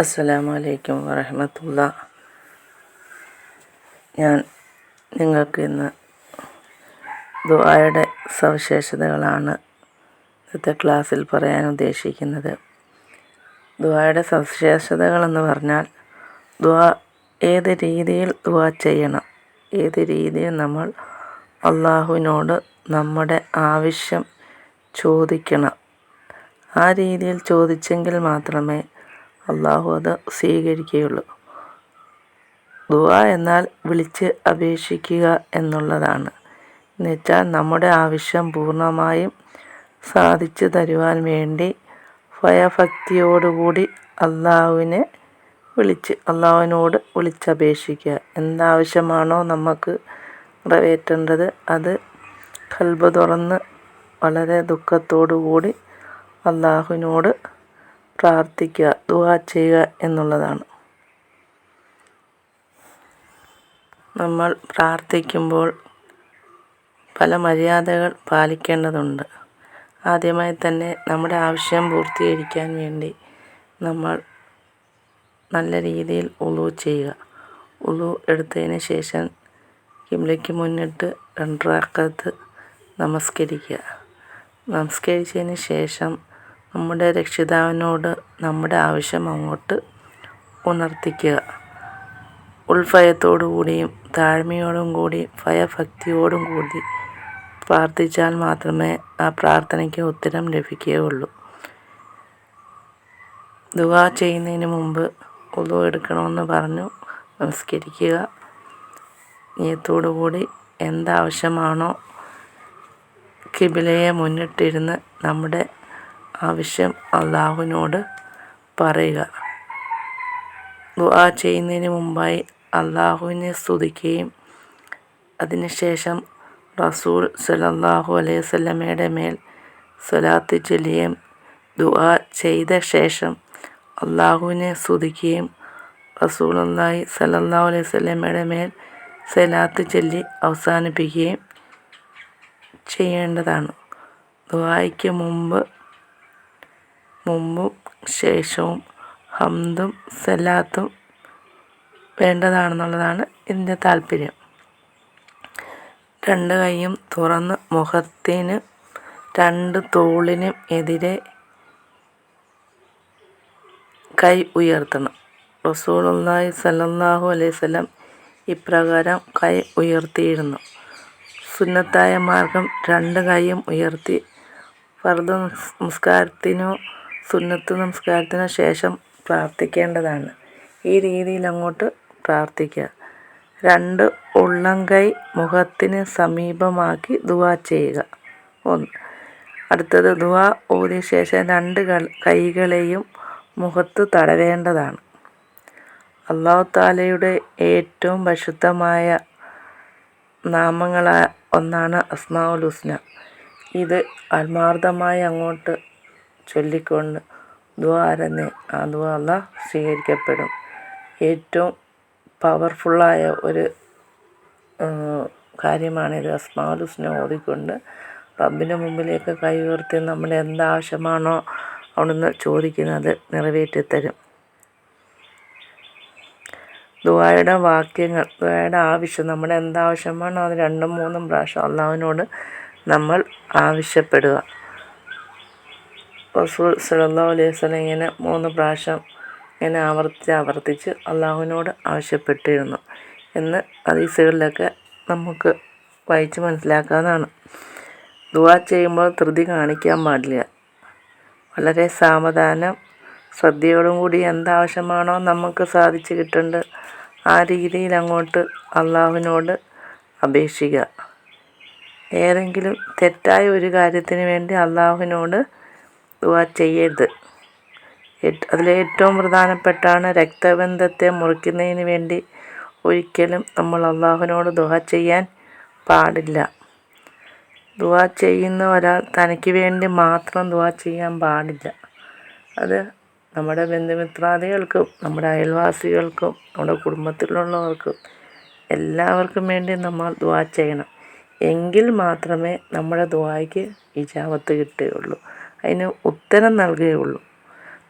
അസ്സലാമു അലൈക്കും വറഹമത്തുള്ള. ഞാൻ നിങ്ങൾക്ക് ഇന്ന് ദുബായുടെ സവിശേഷതകളാണ് ഇന്നത്തെ ക്ലാസ്സിൽ പറയാൻ ഉദ്ദേശിക്കുന്നത്. ദുബായുടെ സവിശേഷതകളെന്ന് പറഞ്ഞാൽ ദുആ ഏത് രീതിയിൽ ദുആ ചെയ്യണം ഏത് രീതിയിൽ നമ്മൾ അള്ളാഹുവിനോട് നമ്മുടെ ആവശ്യം ചോദിക്കണം. ആ രീതിയിൽ ചോദിച്ചെങ്കിൽ മാത്രമേ അള്ളാഹു അത് സ്വീകരിക്കുകയുള്ളൂ. ദുആ എന്നാൽ വിളിച്ച് അപേക്ഷിക്കുക എന്നുള്ളതാണ്. എന്നുവെച്ചാൽ നമ്മുടെ ആവശ്യം പൂർണമായും സാധിച്ചു തരുവാൻ വേണ്ടി ഭയഭക്തിയോടുകൂടി അള്ളാഹുവിനെ വിളിച്ച് അള്ളാഹുവിനോട് വിളിച്ചപേക്ഷിക്കുക. എന്താവശ്യമാണോ നമുക്ക് നിറവേറ്റേണ്ടത് അത് കൽബ് തുറന്ന് വളരെ ദുഃഖത്തോടു കൂടി അള്ളാഹുവിനോട് പ്രാർത്ഥിക്കുക ദുവാ ചെയ്യുക എന്നുള്ളതാണ്. നമ്മൾ പ്രാർത്ഥിക്കുമ്പോൾ പല മര്യാദകൾ പാലിക്കേണ്ടതുണ്ട്. ആദ്യമായി തന്നെ നമ്മുടെ ആവശ്യം പൂർത്തീകരിക്കാൻ വേണ്ടി നമ്മൾ നല്ല രീതിയിൽ ഉളു ചെയ്യുക. ഉളു എടുത്തതിന് ശേഷം കിംലയ്ക്ക് മുന്നിട്ട് രണ്ടാക്കത്ത് നമസ്കരിക്കുക. നമസ്കരിച്ചതിന് ശേഷം നമ്മുടെ രക്ഷിതാവിനോട് നമ്മുടെ ആവശ്യം അങ്ങോട്ട് ഉണർത്തിക്കുക. ഉൾഭയത്തോടു കൂടിയും താഴ്മയോടും കൂടി ഭയഭക്തിയോടും കൂടി പ്രാർത്ഥിച്ചാൽ മാത്രമേ ആ പ്രാർത്ഥനയ്ക്ക് ഉത്തരം ലഭിക്കുകയുള്ളൂ. ദുവാ ചെയ്യുന്നതിന് മുമ്പ് ഉളു എടുക്കണമെന്ന് പറഞ്ഞു നമസ്കരിക്കുക. നിയത്തോടുകൂടി എന്താവശ്യമാണോ കിബിലയെ മുന്നിട്ടിരുന്ന് നമ്മുടെ ആവശ്യം അള്ളാഹുവിനോട് പറയുക. ദുആ ചെയ്യുന്നതിന് മുമ്പായി അള്ളാഹുവിനെ സ്തുതിക്കുകയും അതിനുശേഷം റസൂൽ സലല്ലാഹു അലൈഹി സ്വലമയുടെ മേൽ സ്വലാത്ത് ചൊല്ലുകയും ദുആ ചെയ്ത ശേഷം അള്ളാഹുവിനെ സ്തുതിക്കുകയും റസൂലുള്ളാഹി സലല്ലാഹു അലൈഹി സ്വലമയുടെ മേൽ സലാത്ത് ചൊല്ലി അവസാനിപ്പിക്കുകയും ചെയ്യേണ്ടതാണ്. ദുആയ്ക്ക് മുമ്പ് മുമ്പും ശേഷവും ഹംദും സലാത്തും വേണ്ടതാണെന്നുള്ളതാണ് ഇതിന്റെ താല്പര്യം. രണ്ട് കൈയും തുറന്ന് മുഖത്തിന് രണ്ട് തോളിനും എതിരെ കൈ ഉയർത്തണം. റസൂലുള്ളാഹി സല്ലല്ലാഹു അലൈഹി വസല്ലം ഇപ്രകാരം കൈ ഉയർത്തിയിരുന്നു. സുന്നത്തായ മാർഗം രണ്ട് കൈയും ഉയർത്തി ഫർദ് നമസ്കാരത്തിനോ സുന്നത്ത് നമസ്കാരത്തിന് ശേഷം പ്രാർത്ഥിക്കേണ്ടതാണ്. ഈ രീതിയിൽ അങ്ങോട്ട് പ്രാർത്ഥിക്കുക. രണ്ട് ഉള്ളം കൈ മുഖത്തിന് സമീപമാക്കി ദുവാ ചെയ്യുക. ഒന്ന്. അടുത്തത് ദുവാ ഊതിയ ശേഷം രണ്ട് കൈകളെയും മുഖത്ത് തടവേണ്ടതാണ്. അള്ളാഹു താലയുടെ ഏറ്റവും പരിശുദ്ധമായ നാമങ്ങളായ ഒന്നാണ് അസ്മാഉൽ ഹുസ്ന. ഇത് ആത്മാർത്ഥമായി അങ്ങോട്ട് ചൊല്ലിക്കൊണ്ട് ദുആ ആരന്നെ അള്ളാഹ് സ്വീകരിക്കപ്പെടും. ഏറ്റവും പവർഫുള്ളായ ഒരു കാര്യമാണിത് അസ്മാഉൽ ഓടിക്കൊണ്ട് റബ്ബിന്റെ മുമ്പിലേക്ക് കൈ ഉയർത്തി നമ്മുടെ എന്താവശ്യമാണോ അവിടുന്ന് ചോദിക്കുന്നത് നിറവേറ്റിത്തരും. ദുബായുടെ വാക്യങ്ങൾ ദുബായുടെ ആവശ്യം നമ്മുടെ എന്താവശ്യമാണോ അത് രണ്ടും മൂന്നും പ്രാവശ്യം അള്ളാഹുവിനോട് നമ്മൾ ആവശ്യപ്പെടുക. റസൂൽ സലല്ലാ അലൈഹി സ്വലം ഇങ്ങനെ മൂന്ന് പ്രാവശ്യം ഇങ്ങനെ ആവർത്തിച്ച് ആവർത്തിച്ച് അള്ളാഹുവിനോട് ആവശ്യപ്പെട്ടിരുന്നു. എന്ന് ഹദീസുകളിലൊക്കെ നമുക്ക് വായിച്ച് മനസ്സിലാക്കാവുന്നതാണ്. ദുവാ ചെയ്യുമ്പോൾ ധൃതി കാണിക്കാൻ പാടില്ല. വളരെ സാവധാനം ശ്രദ്ധയോടും കൂടി എന്താവശ്യമാണോ നമുക്ക് സാധിച്ചു കിട്ടേണ്ടത് ആ രീതിയിൽ അങ്ങോട്ട് അള്ളാഹുവിനോട് അപേക്ഷിക്കുക. ഏതെങ്കിലും തെറ്റായ ഒരു കാര്യത്തിന് വേണ്ടി അള്ളാഹുവിനോട് ദുവാ ചെയ്യരുത്. അതിലേറ്റവും പ്രധാനപ്പെട്ടാണ് രക്തബന്ധത്തെ മുറിക്കുന്നതിന് വേണ്ടി ഒരിക്കലും നമ്മൾ അള്ളാഹുവിനോട് ദുവാ ചെയ്യാൻ പാടില്ല. ദുവാ ചെയ്യുന്ന ഒരാൾ തനിക്ക് വേണ്ടി മാത്രം ദുവാ ചെയ്യാൻ പാടില്ല. അത് നമ്മുടെ ബന്ധുമിത്രാദികൾക്കും നമ്മുടെ അയൽവാസികൾക്കും നമ്മുടെ കുടുംബത്തിലുള്ളവർക്കും എല്ലാവർക്കും വേണ്ടി നമ്മൾ ദുവാ ചെയ്യണം. എങ്കിൽ മാത്രമേ നമ്മുടെ ദുവായ്ക്ക് ഇജാവത്ത് കിട്ടുകയുള്ളൂ. അതിന് ഉത്തരം നൽകുകയുള്ളൂ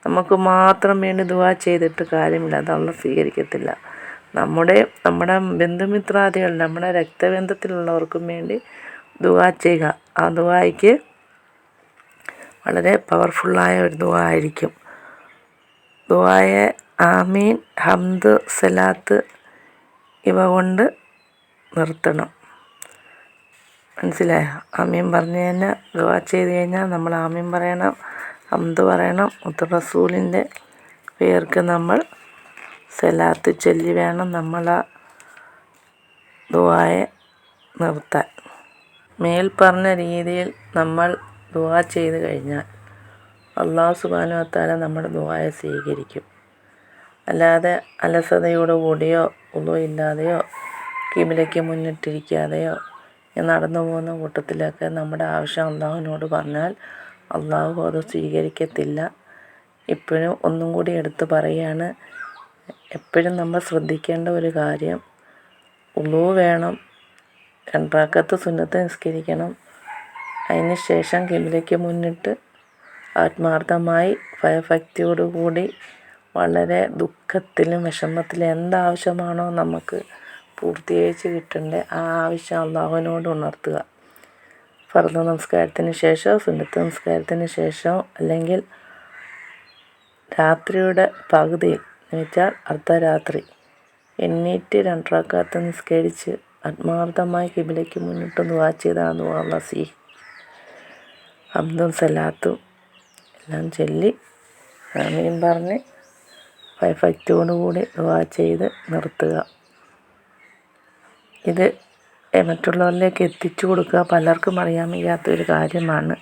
നമുക്ക് മാത്രം വേണ്ടി ദുവാ ചെയ്തിട്ട് കാര്യമില്ല. അത് സ്വീകരിക്കത്തില്ല. നമ്മുടെ നമ്മുടെ ബന്ധുമിത്രാദികൾ നമ്മുടെ രക്തബന്ധത്തിലുള്ളവർക്കും വേണ്ടി ദുവാ ചെയ്യുക. ആ ദുവായ്ക്ക് വളരെ പവർഫുള്ളായ ഒരു ദുവാ ആയിരിക്കും. ദുവായ ആമീൻ ഹംദ് സലാത്ത് ഇവ കൊണ്ട് നിർത്തണം. മനസ്സിലായോ. ആമീൻ പറഞ്ഞു കഴിഞ്ഞാൽ ദുവാ ചെയ്ത് കഴിഞ്ഞാൽ നമ്മൾ ആമീൻ പറയണം ഹംദ് പറയണം മുത്ത റസൂലിന്റെ പേർക്ക് നമ്മൾ സലാത്ത് ചൊല്ലി വേണം നമ്മൾ ആ ദുവായെ നിർത്താൻ. മേൽ പറഞ്ഞ രീതിയിൽ നമ്മൾ ദുവാ ചെയ്ത് കഴിഞ്ഞാൽ അള്ളാഹു സുബാനു വത്താല നമ്മുടെ ദുവായെ സ്വീകരിക്കും. അല്ലാതെ അലസതയോടുകൂടിയോ കൂടിയോ ഉളു ഇല്ലാതെയോ കിബിലയ്ക്ക് മുന്നിട്ടിരിക്കാതെയോ നടന്നു പോകുന്ന കൂട്ടത്തിലൊക്കെ നമ്മുടെ ആവശ്യം അള്ളാഹുവിനോട് പറഞ്ഞാൽ അള്ളാഹു അത് സ്വീകരിക്കത്തില്ല. ഇപ്പോഴും ഒന്നും കൂടി എടുത്തു പറയുകയാണ് എപ്പോഴും നമ്മൾ ശ്രദ്ധിക്കേണ്ട ഒരു കാര്യം ഉളു വേണം രണ്ടാക്കത്ത് സുന്നത്ത് നിസ്കരിക്കണം. അതിന് ശേഷം കിബിലയ്ക്ക് മുന്നിട്ട് ആത്മാർത്ഥമായി ഭയഭക്തിയോടുകൂടി വളരെ ദുഃഖത്തിലും വിഷമത്തിലും എന്താവശ്യമാണോ നമുക്ക് പൂർത്തീകരിച്ച് കിട്ടേണ്ടത് ആ ആവശ്യം അള്ളാഹുവിനോട് ഉണർത്തുക. ഫർദ നമസ്കാരത്തിന് ശേഷം സുന്നത്ത് നമസ്കാരത്തിന് ശേഷം അല്ലെങ്കിൽ രാത്രിയുടെ പകുതിയിൽ എന്ന് വെച്ചാൽ അർദ്ധരാത്രി എണ്ണീറ്റ് രണ്ടറക്കാത്ത് നിസ്കരിച്ച് ആത്മാർത്ഥമായി കിബിലേക്ക് മുന്നിട്ട് ദുവാ ചെയ്താണ് ദുവാ സി അബ്ദും സലാത്തും എല്ലാം ചൊല്ലി ആമീൻ പറഞ്ഞ് ഭയഭക്തിയോടുകൂടി ദുവാ ചെയ്ത് നിർത്തുക. ഇത് മറ്റുള്ളവരിലേക്ക് എത്തിച്ചു കൊടുക്കുക. പലർക്കും അറിയാൻ വയ്യാത്തൊരു കാര്യമാണ്.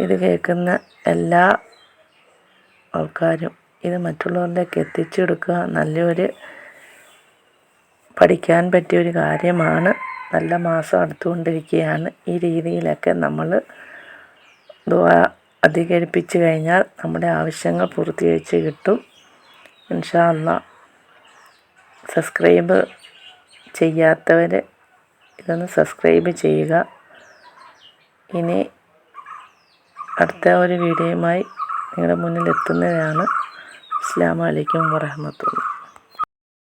ഇത് കേൾക്കുന്ന എല്ലാ ആൾക്കാരും ഇത് മറ്റുള്ളവരിലേക്ക് എത്തിച്ചു കൊടുക്കുക നല്ലൊരു പഠിക്കാൻ പറ്റിയ ഒരു കാര്യമാണ്. നല്ല മാസം അടുത്തുകൊണ്ടിരിക്കുകയാണ്. ഈ രീതിയിലൊക്കെ നമ്മൾ അധികരിപ്പിച്ച് കഴിഞ്ഞാൽ നമ്മുടെ ആവശ്യങ്ങൾ പൂർത്തീകരിച്ച് കിട്ടും. ഇൻഷാ അല്ലാ സബ്സ്ക്രൈബ് ചെയ്യാത്തവർ ഇതൊന്ന് സബ്സ്ക്രൈബ് ചെയ്യുക. ഇനി അടുത്ത ഒരു വീഡിയോയുമായി നിങ്ങളുടെ മുന്നിൽ എത്തുന്നതാണ് അസ്സാം വലൈക്കും വറഹമത്തുള്ള